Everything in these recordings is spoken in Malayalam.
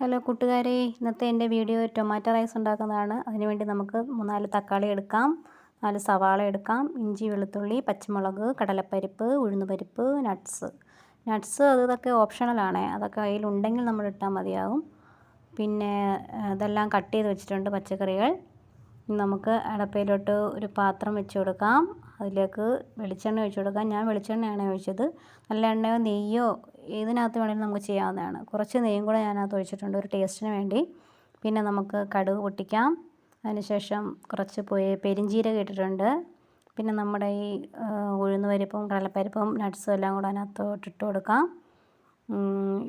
ഹലോ കൂട്ടുകാരെ ഇന്നത്തെ എന്റെ വീഡിയോ ടൊമാറ്റോ റൈസ് ഉണ്ടാക്കുന്നതാണ്. അതിനുവേണ്ടി നമുക്ക് മൂന്നാൽ തക്കാളി എടുക്കാം നാല് സവാള എടുക്കാം ഇഞ്ചി വെളുത്തുള്ളി പച്ചമുളക് കടലപ്പരിപ്പ് ഉഴുന്നുപരിപ്പ് നട്ട്സ്. നട്ട്സ് അത് ഇതൊക്കെ ഓപ്ഷണലാണ് അതൊക്കെ അതിലുണ്ടെങ്കിൽ നമ്മൾ ഇട്ടാൽ മതിയാകും പിന്നെ ഇതെല്ലാം കട്ട് ചെയ്ത് വെച്ചിട്ടുണ്ട് പച്ചക്കറികൾ. നമുക്ക് അടപ്പയിലോട്ട് ഒരു പാത്രം വെച്ച് കൊടുക്കാം. അതിലേക്ക് വെളിച്ചെണ്ണ ഒഴിച്ച് കൊടുക്കാം. ഞാൻ വെളിച്ചെണ്ണയാണ് ഒഴിച്ചത്. നല്ല എണ്ണയോ നെയ്യോ ഏതിനകത്ത് വേണമെങ്കിലും നമുക്ക് ചെയ്യാവുന്നതാണ്. കുറച്ച് നെയ്യും കൂടെ ഞാനകത്ത് ഒഴിച്ചിട്ടുണ്ട് ഒരു ടേസ്റ്റിന് വേണ്ടി. പിന്നെ നമുക്ക് കടുക് പൊട്ടിക്കാം. അതിനുശേഷം കുറച്ച് പോയി പെരിഞ്ചീരകം ഇട്ടിട്ടുണ്ട്. പിന്നെ നമ്മുടെ ഈ ഉഴുന്ന് പരിപ്പും കടലപ്പരിപ്പും നട്ട്സും എല്ലാം കൂടെ അതിനകത്തോട്ട് ഇട്ട് കൊടുക്കാം.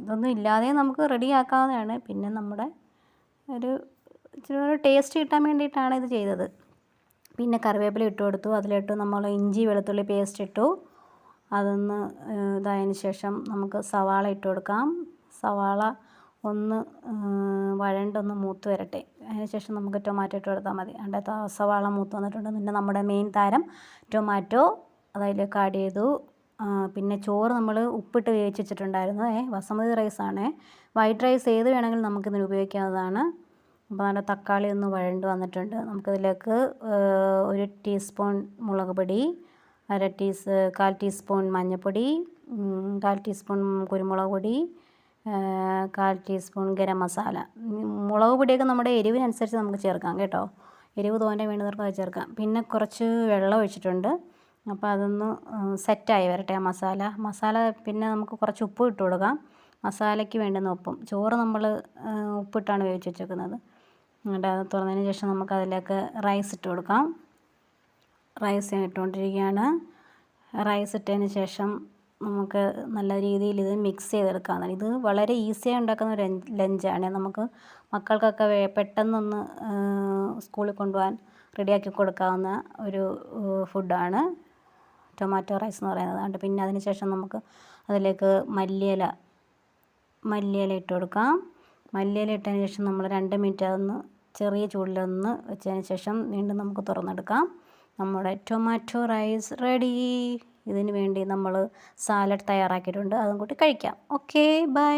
ഇതൊന്നും ഇല്ലാതെ നമുക്ക് റെഡിയാക്കാവുന്നതാണ്. പിന്നെ നമ്മുടെ ഒരു ഇച്ചിരി ഒരു ടേസ്റ്റ് കിട്ടാൻ വേണ്ടിയിട്ടാണ് ഇത് ചെയ്തത്. പിന്നെ കറിവേപ്പില ഇട്ട് കൊടുത്തു. അതിലിട്ട് നമ്മൾ ഇഞ്ചി വെളുത്തുള്ളി പേസ്റ്റ് ഇട്ടു. അതൊന്ന് ഇതായതിന് ശേഷം നമുക്ക് സവാള ഇട്ട് കൊടുക്കാം. സവാള ഒന്ന് വഴണ്ടൊന്ന് മൂത്ത് വരട്ടെ. അതിന് ശേഷം നമുക്ക് ടൊമാറ്റോ ഇട്ട് കൊടുത്താൽ മതി. അതിന്റെ സവാള മൂത്ത് വന്നിട്ടുണ്ട്. പിന്നെ നമ്മുടെ മെയിൻ താരം ടൊമാറ്റോ അതിലേക്ക് ആഡ് ചെയ്തു. പിന്നെ ചോറ് നമ്മൾ ഉപ്പിട്ട് വേവിച്ച് വെച്ചിട്ടുണ്ടായിരുന്നു. ഏ ബസമതി റൈസാണ് വൈറ്റ് റൈസ് ഏത് വേണമെങ്കിലും നമുക്കിതിന് ഉപയോഗിക്കാവുന്നതാണ്. അപ്പോൾ നല്ല തക്കാളി ഒന്ന് വഴണ്ട് വന്നിട്ടുണ്ട്. നമുക്കതിലേക്ക് ഒരു ടീസ്പൂൺ മുളക് പൊടി അര ടീസ് കാൽ ടീസ്പൂൺ മഞ്ഞൾപ്പൊടി കാൽ ടീസ്പൂൺ കുരുമുളക് പൊടി കാൽ ടീസ്പൂൺ ഗരം മസാല. മുളക് പൊടിയൊക്കെ നമ്മുടെ എരിവിനനുസരിച്ച് നമുക്ക് ചേർക്കാം കേട്ടോ. എരിവ് തോന്റെ വേണ്ടുന്നവർക്ക് അത് ചേർക്കാം. പിന്നെ കുറച്ച് വെള്ളം ഒഴിച്ചിട്ടുണ്ട്. അപ്പോൾ അതൊന്ന് സെറ്റായി വരട്ടെ ആ മസാല. മസാല പിന്നെ നമുക്ക് കുറച്ച് ഉപ്പ് ഇട്ട് കൊടുക്കാം. മസാലയ്ക്ക് വേണ്ടുന്ന ഉപ്പും. ചോറ് നമ്മൾ ഉപ്പിട്ടാണ് വേവിച്ച് വെച്ചേക്കുന്നത്. എന്നിട്ട് അത് തുറന്നതിന് ശേഷം നമുക്ക് അതിലേക്ക് റൈസ് ഇട്ട് കൊടുക്കാം. റൈസ് ഞാൻ ഇട്ടുകൊണ്ടിരിക്കുകയാണ്. റൈസ് ഇട്ടതിന് ശേഷം നമുക്ക് നല്ല രീതിയിൽ ഇത് മിക്സ് ചെയ്തെടുക്കാം ഇത് വളരെ ഈസിയായി ഉണ്ടാക്കുന്ന ഒരു ലഞ്ചാണ്. നമുക്ക് മക്കൾക്കൊക്കെ പെട്ടെന്നൊന്ന് സ്കൂളിൽ കൊണ്ടുപോകാൻ റെഡിയാക്കി കൊടുക്കാവുന്ന ഒരു ഫുഡാണ് ടൊമാറ്റോ റൈസ് എന്ന് പറയുന്നത്. അതുകൊണ്ട് പിന്നെ അതിന് ശേഷം നമുക്ക് അതിലേക്ക് മല്ലിയില മല്ലിയില ഇട്ട് കൊടുക്കാം. മല്ലിയില ഇട്ടതിന് ശേഷം നമ്മൾ രണ്ട് മിനിറ്റ് അതൊന്ന് ചെറിയ ചൂടിലൊന്ന് വെച്ചതിന് ശേഷം വീണ്ടും നമുക്ക് തുറന്നെടുക്കാം. നമ്മുടെ ടൊമാറ്റോ റൈസ് റെഡി ഇതിന് വേണ്ടി നമ്മൾ സാലഡ് തയ്യാറാക്കിയിട്ടുണ്ട്. അതും കൂട്ടി കഴിക്കാം. Okay bye